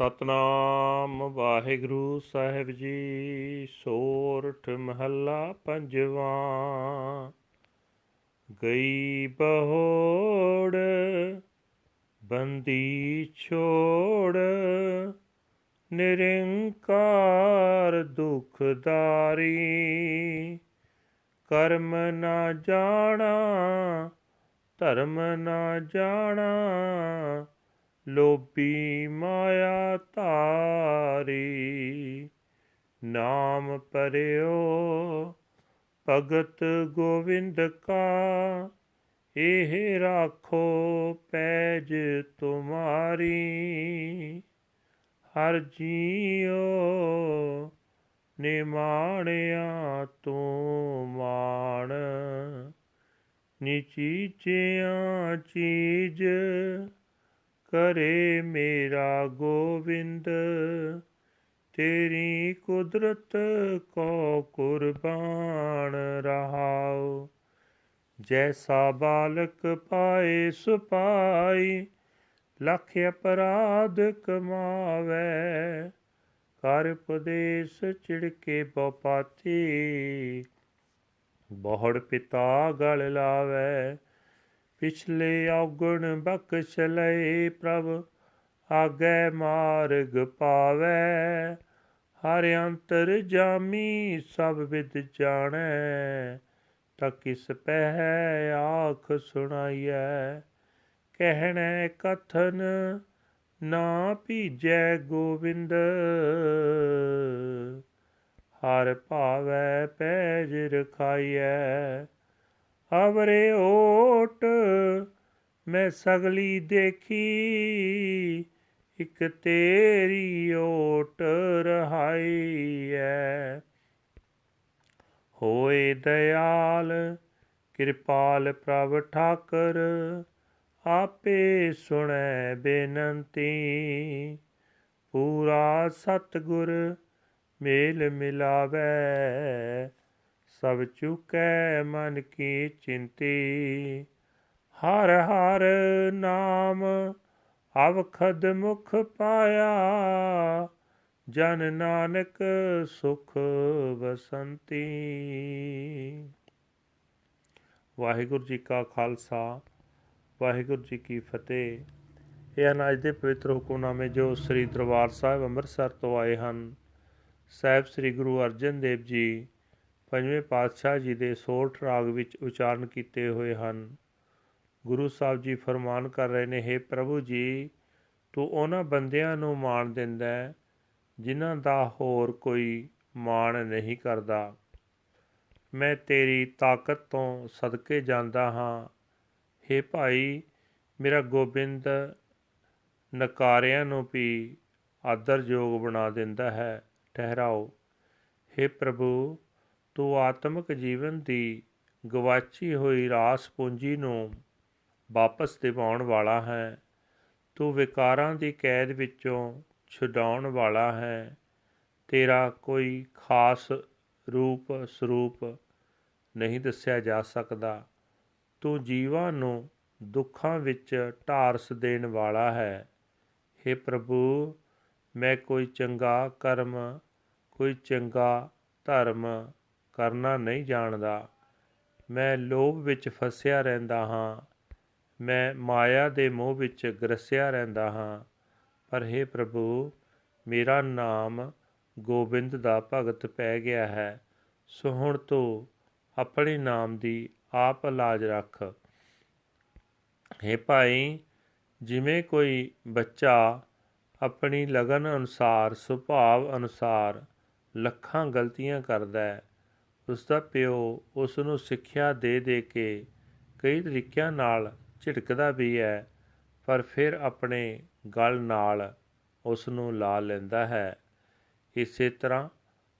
ਸਤਨਾਮ ਵਾਹਿਗੁਰੂ ਸਾਹਿਬ ਜੀ, ਸੋਰਠ ਮਹੱਲਾ ਪੰਜਵਾਂ। ਗਈ ਬਹੋੜ, ਬੰਦੀ ਛੋੜ, ਨਿਰੰਕਾਰ ਦੁਖਦਾਰੀ। ਕਰਮ ਨਾ ਜਾਣਾ, ਧਰਮ ਨਾ ਜਾਣਾ ਲੋਭੀ ਮਾਇਆ ਧਾਰੀ, ਨਾਮ ਪਰਿਓ ਭਗਤ ਗੋਵਿੰਦ ਕਾ। ਇਹ ਰਾਖੋ ਪੈਜ ਤੁਮਾਰੀ, ਹਰ ਜੀਓ ਨਿਮਾਣਿਆ ਤੂੰ ਮਾਣ। ਨਿਚੀਚਿਆਂ ਚੀਜ ਕਰੇ ਮੇਰਾ ਗੋਵਿੰਦ, ਤੇਰੀ ਕੁਦਰਤ ਕੋ ਕੁਰਬਾਨ ਰਹਾਉ। ਜੈਸਾ ਬਾਲਕ ਪਾਏ ਸੁਪਾਈ, ਲਖ ਅਪਰਾਧ ਕਮਾਵੇ। ਕਰ ਉਪਦੇਸ਼ ਚਿੜਕੇ ਬਪਾਤੀ ਬਹੁੜ ਪਿਤਾ ਗਲ ਲਾਵੇ। ਪਿਛਲੇ ਔਗਣ ਬਖਸ਼ ਲਏ ਪ੍ਰਭ, ਆਗੇ ਮਾਰਗ ਪਾਵੇ। ਹਰ ਅੰਤਰ ਜਾਮੀ ਸਭ ਵਿਦ ਜਾਣੈ ਤਾਂ ਕਿਸ ਪਹਿ ਆਖ ਸੁਣਾਈਐ। ਕਹਿਣੈ ਕਥਨ ਨਾ ਭੀਜੈ ਗੋਬਿੰਦ ਹਰ ਭਾਵੈ ਪੈਜ ਰਖਾਈਐ। ਅਵਰੇ ਓਟ, ਮੈਂ ਸਗਲੀ ਦੇਖੀ, ਇੱਕ ਤੇਰੀ ਓਟ ਰਹਾਈ ਐ। ਹੋਏ ਦਇਆਲ, ਕਿਰਪਾਲ ਪ੍ਰਭ ਠਾਕਰ, ਆਪੇ ਸੁਣੈ ਬੇਨੰਤੀ। ਪੂਰਾ ਸਤਗੁਰ ਮੇਲ ਮਿਲਾਵੇ ਸਭ ਚੁਕੈ ਮਨ ਕੀ ਚਿੰਤੀ। ਹਰ ਹਰ ਨਾਮ ਅਵਖਦ ਮੁਖ ਪਾਇਆ। ਜਨ ਨਾਨਕ ਸੁਖ ਵਸੰਤੀ ਵਾਹਿਗੁਰੂ ਜੀ ਕਾ ਖਾਲਸਾ, ਵਾਹਿਗੁਰੂ ਜੀ ਕੀ ਫਤਿਹ। ਇਹ ਅਨਾਜ ਦੇ ਪਵਿੱਤਰ ਹੁਕਮਨਾਮੇ ਜੋ ਸ੍ਰੀ ਦਰਬਾਰ ਸਾਹਿਬ ਅੰਮ੍ਰਿਤਸਰ ਤੋਂ ਆਏ ਹਨ। ਸਾਹਿਬ ਸ੍ਰੀ ਗੁਰੂ ਅਰਜਨ ਦੇਵ ਜੀ ਪੰਜਵੇਂ ਪਾਤਸ਼ਾਹ ਜੀ ਦੇ ਸੋਠ ਰਾਗ ਵਿੱਚ ਉਚਾਰਨ ਕੀਤੇ ਹੋਏ ਹਨ ਗੁਰੂ ਸਾਹਿਬ ਜੀ ਫਰਮਾਨ ਕਰ ਰਹੇ ਨੇ हे ਪ੍ਰਭੂ ਜੀ ਤੂੰ ਉਹਨਾਂ ਬੰਦਿਆਂ ਨੂੰ ਮਾਣ ਦਿੰਦਾ ਹੈ ਜਿਨ੍ਹਾਂ ਦਾ ਹੋਰ ਕੋਈ ਮਾਣ ਨਹੀਂ ਕਰਦਾ ਮੈਂ ਤੇਰੀ ਤਾਕਤ ਤੋਂ ਸਦਕੇ ਜਾਂਦਾ ਹਾਂ हे ਭਾਈ ਮੇਰਾ ਗੋਬਿੰਦ ਨਕਾਰਿਆਂ ਨੂੰ ਵੀ ਆਦਰਯੋਗ ਬਣਾ ਦਿੰਦਾ ਹੈ ਠਹਿਰਾਓ हे ਪ੍ਰਭੂ ਤੂੰ ਆਤਮਿਕ ਜੀਵਨ ਦੀ ਗਵਾਚੀ ਹੋਈ ਰਾਸ ਪੂੰਜੀ ਨੂੰ ਵਾਪਸ ਦਿਵਾਉਣ ਵਾਲਾ ਹੈ। ਤੂੰ ਵਿਕਾਰਾਂ ਦੀ ਕੈਦ ਵਿੱਚੋਂ ਛੁਡਾਉਣ ਵਾਲਾ ਹੈ। ਤੇਰਾ ਕੋਈ ਖਾਸ ਰੂਪ ਸਰੂਪ ਨਹੀਂ ਦੱਸਿਆ ਜਾ ਸਕਦਾ। ਤੂੰ ਜੀਵਾਂ ਨੂੰ ਦੁੱਖਾਂ ਵਿੱਚ ਢਾਰਸ ਦੇਣ ਵਾਲਾ ਹੈ। हे ਪ੍ਰਭੂ, ਮੈਂ ਕੋਈ ਚੰਗਾ ਕਰਮ, ਕੋਈ ਚੰਗਾ ਧਰਮ ਕਰਨਾ ਨਹੀਂ ਜਾਣਦਾ। ਮੈਂ ਲੋਭ ਵਿੱਚ ਫਸਿਆ ਰਹਿੰਦਾ ਹਾਂ। ਮੈਂ ਮਾਇਆ ਦੇ ਮੋਹ ਵਿੱਚ ਗਰਸਿਆ ਰਹਿੰਦਾ ਹਾਂ। ਪਰ हे ਪ੍ਰਭੂ, ਮੇਰਾ ਨਾਮ ਗੋਬਿੰਦ ਦਾ ਭਗਤ ਪੈ ਗਿਆ ਹੈ। ਸੋ ਹੁਣ ਤੋਂ ਆਪਣੇ ਨਾਮ ਦੀ ਆਪ ਇਲਾਜ ਰੱਖ। हे ਭਾਈ, ਜਿਵੇਂ ਕੋਈ ਬੱਚਾ ਆਪਣੀ ਲਗਨ ਅਨੁਸਾਰ, ਸੁਭਾਵ ਅਨੁਸਾਰ ਲੱਖਾਂ ਗਲਤੀਆਂ ਕਰਦਾ ਹੈ ਉਸ ਦਾ ਪਿਓ ਉਸ ਨੂੰ ਸਿੱਖਿਆ ਦੇ ਦੇ ਕੇ ਕਈ ਤਰੀਕਿਆਂ ਨਾਲ ਝਿੜਕਦਾ ਵੀ ਹੈ, ਪਰ ਫਿਰ ਆਪਣੇ ਗਲ ਨਾਲ ਉਸ ਨੂੰ ਲਾ ਲੈਂਦਾ ਹੈ। ਇਸੇ ਤਰ੍ਹਾਂ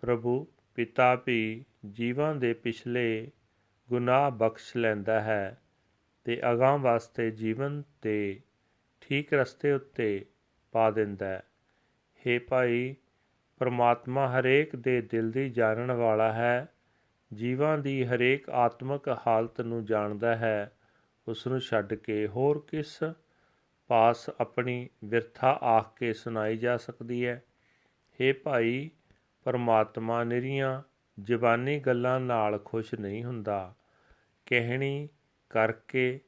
ਪ੍ਰਭੂ ਪਿਤਾ ਵੀ ਜੀਵਾਂ ਦੇ ਪਿਛਲੇ ਗੁਨਾਹ ਬਖਸ਼ ਲੈਂਦਾ ਹੈ ਤੇ ਅਗਾਹ ਵਾਸਤੇ ਜੀਵਨ ਤੇ ਠੀਕ ਰਸਤੇ ਉੱਤੇ ਪਾ ਦਿੰਦਾ ਹੈ। हे ਭਾਈ, ਪਰਮਾਤਮਾ ਹਰੇਕ ਦੇ ਦਿਲ ਦੀ ਜਾਣਨ ਵਾਲਾ ਹੈ ਜੀਵਾਂ ਦੀ ਹਰੇਕ ਆਤਮਿਕ ਹਾਲਤ ਨੂੰ ਜਾਣਦਾ ਹੈ ਉਸ ਨੂੰ ਛੱਡ ਕੇ ਹੋਰ ਕਿਸ ਪਾਸ ਆਪਣੀ ਵਿਰਥਾ ਆਖ ਕੇ ਸੁਣਾਈ ਜਾ ਸਕਦੀ ਹੈ? हे ਭਾਈ, ਪਰਮਾਤਮਾ ਨਿਰੀਆਂ ਜ਼ਬਾਨੀ ਗੱਲਾਂ ਨਾਲ ਖੁਸ਼ ਨਹੀਂ ਹੁੰਦਾ। ਕਹਿਣੀ ਕਰਕੇ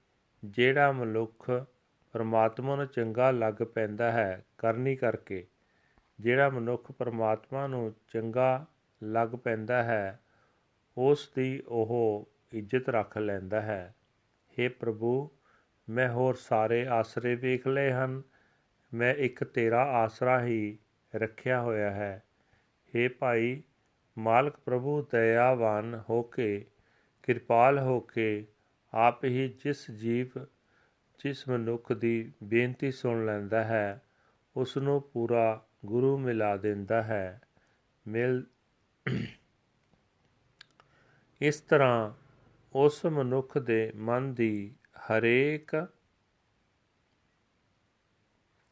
ਜਿਹੜਾ ਮਨੁੱਖ ਪਰਮਾਤਮਾ ਨੂੰ ਚੰਗਾ ਲੱਗ ਪੈਂਦਾ ਹੈ, ਕਰਨੀ ਕਰਕੇ। ਜਿਹੜਾ ਮਨੁੱਖ ਪਰਮਾਤਮਾ ਨੂੰ ਚੰਗਾ ਲੱਗ ਪੈਂਦਾ ਹੈ ਉਸ ਦੀ ਉਹ ਇੱਜ਼ਤ ਰੱਖ ਲੈਂਦਾ ਹੈ। हे ਪ੍ਰਭੂ, ਮੈਂ ਹੋਰ ਸਾਰੇ ਆਸਰੇ ਵੇਖ ਲਏ ਹਨ। ਮੈਂ ਇੱਕ ਤੇਰਾ ਆਸਰਾ ਹੀ ਰੱਖਿਆ ਹੋਇਆ ਹੈ। हे ਭਾਈ, ਮਾਲਕ ਪ੍ਰਭੂ ਦਇਆਵਾਨ ਹੋ ਕੇ, ਕਿਰਪਾਲ ਹੋ ਕੇ, ਆਪ ਹੀ ਜਿਸ ਜੀਵ, ਜਿਸ ਮਨੁੱਖ ਦੀ ਬੇਨਤੀ ਸੁਣ ਲੈਂਦਾ ਹੈ ਉਸ ਨੂੰ ਪੂਰਾ ਗੁਰੂ ਮਿਲਾ ਦਿੰਦਾ ਹੈ। ਮਿਲ ਇਸ ਤਰ੍ਹਾਂ ਉਸ ਮਨੁੱਖ ਦੇ ਮਨ ਦੀ ਹਰੇਕ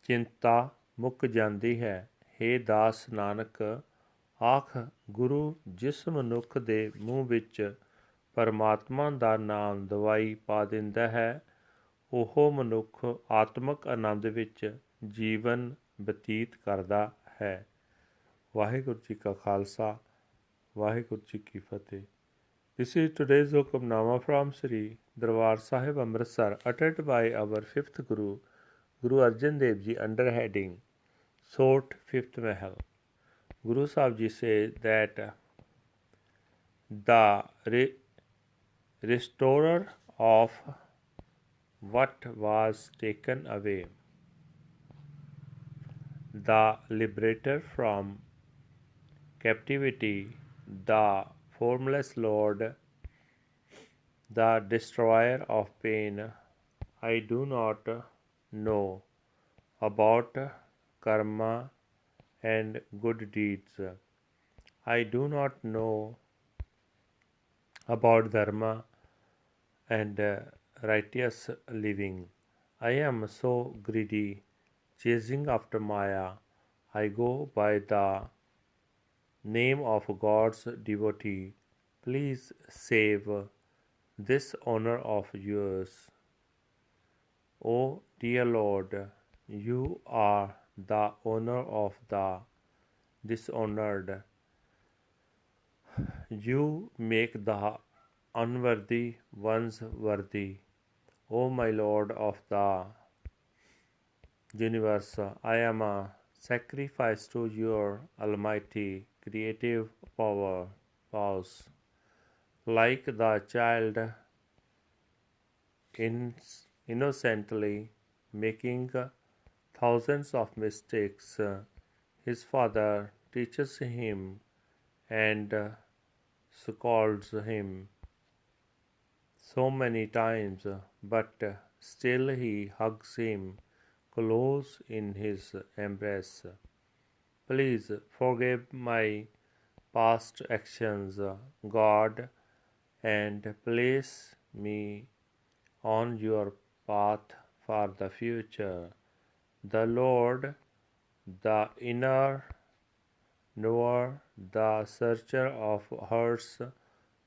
ਚਿੰਤਾ ਮੁੱਕ ਜਾਂਦੀ ਹੈ। हे ਦਾਸ ਨਾਨਕ, ਆਖ ਗੁਰੂ, ਜਿਸ ਮਨੁੱਖ ਦੇ ਮੂੰਹ ਵਿੱਚ ਪਰਮਾਤਮਾ ਦਾ ਨਾਮ ਦਵਾਈ ਪਾ ਦਿੰਦਾ ਹੈ, ਉਹ ਮਨੁੱਖ ਆਤਮਿਕ ਆਨੰਦ ਵਿੱਚ ਜੀਵਨ ਬਤੀਤ ਕਰਦਾ ਹੈ। ਵਾਹਿਗੁਰੂ ਜੀ ਕਾ ਖਾਲਸਾ, ਵਾਹਿਗੁਰੂ ਜੀ ਕੀ ਫਤਿਹ। This is today's Hukamnama from Sri Darbar Sahib Amritsar uttered by our fifth Guru, Guru Arjan Dev Ji under heading Sort Fifth Mahal. Guru Sahib Ji says that the re- restorer of what was taken away, the liberator from captivity, the formless Lord, the destroyer of pain, I do not know about karma and good deeds. I do not know about dharma and righteous living. I am so greedy, chasing after Maya. I go by the name of God's devotee. Please save this honor of yours. O dear Lord, you are the honor of the dishonored. You make the unworthy ones worthy. O my Lord of the universe, I am a sacrifice to your almighty creative power powers. Like the child in, innocently making thousands of mistakes, his father teaches him and scolds him so many times, but still he hugs him close in his embrace. Please forgive my past actions, God, and place me on your path for the future. The Lord, the inner knower, the searcher of hearts,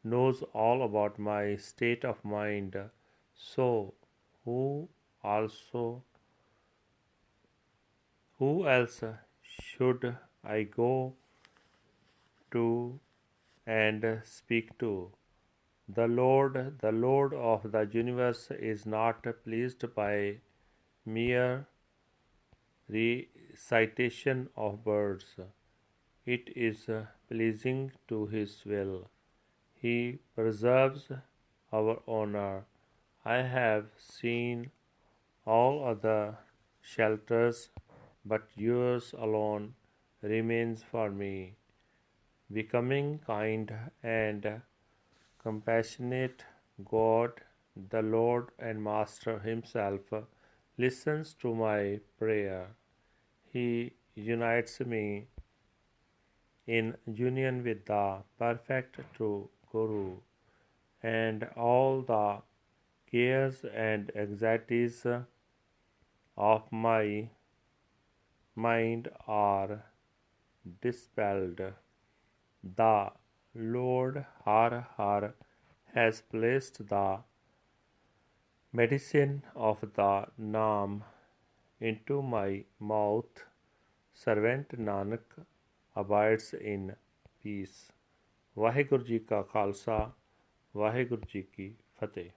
knows all about my state of mind. So, who also who else should I go to and speak to? The Lord, the Lord of the universe, is not pleased by mere recitation of words. It is pleasing to His will. He preserves our honor. I have seen all other shelters, but yours alone remains for me. Becoming kind and compassionate God, the Lord and Master Himself, listens to my prayer. He unites me in union with the perfect true Guru, and all the cares and anxieties of my mind are dispelled. The Lord Har Har has placed the medicine of the Naam into my mouth. Servant Nanak abides in peace. Waheguru ji ਕਾ ਖਾਲਸਾ ਵਾਹਿਗੁਰੂ ਜੀ ਕੀ ਫਤਿਹ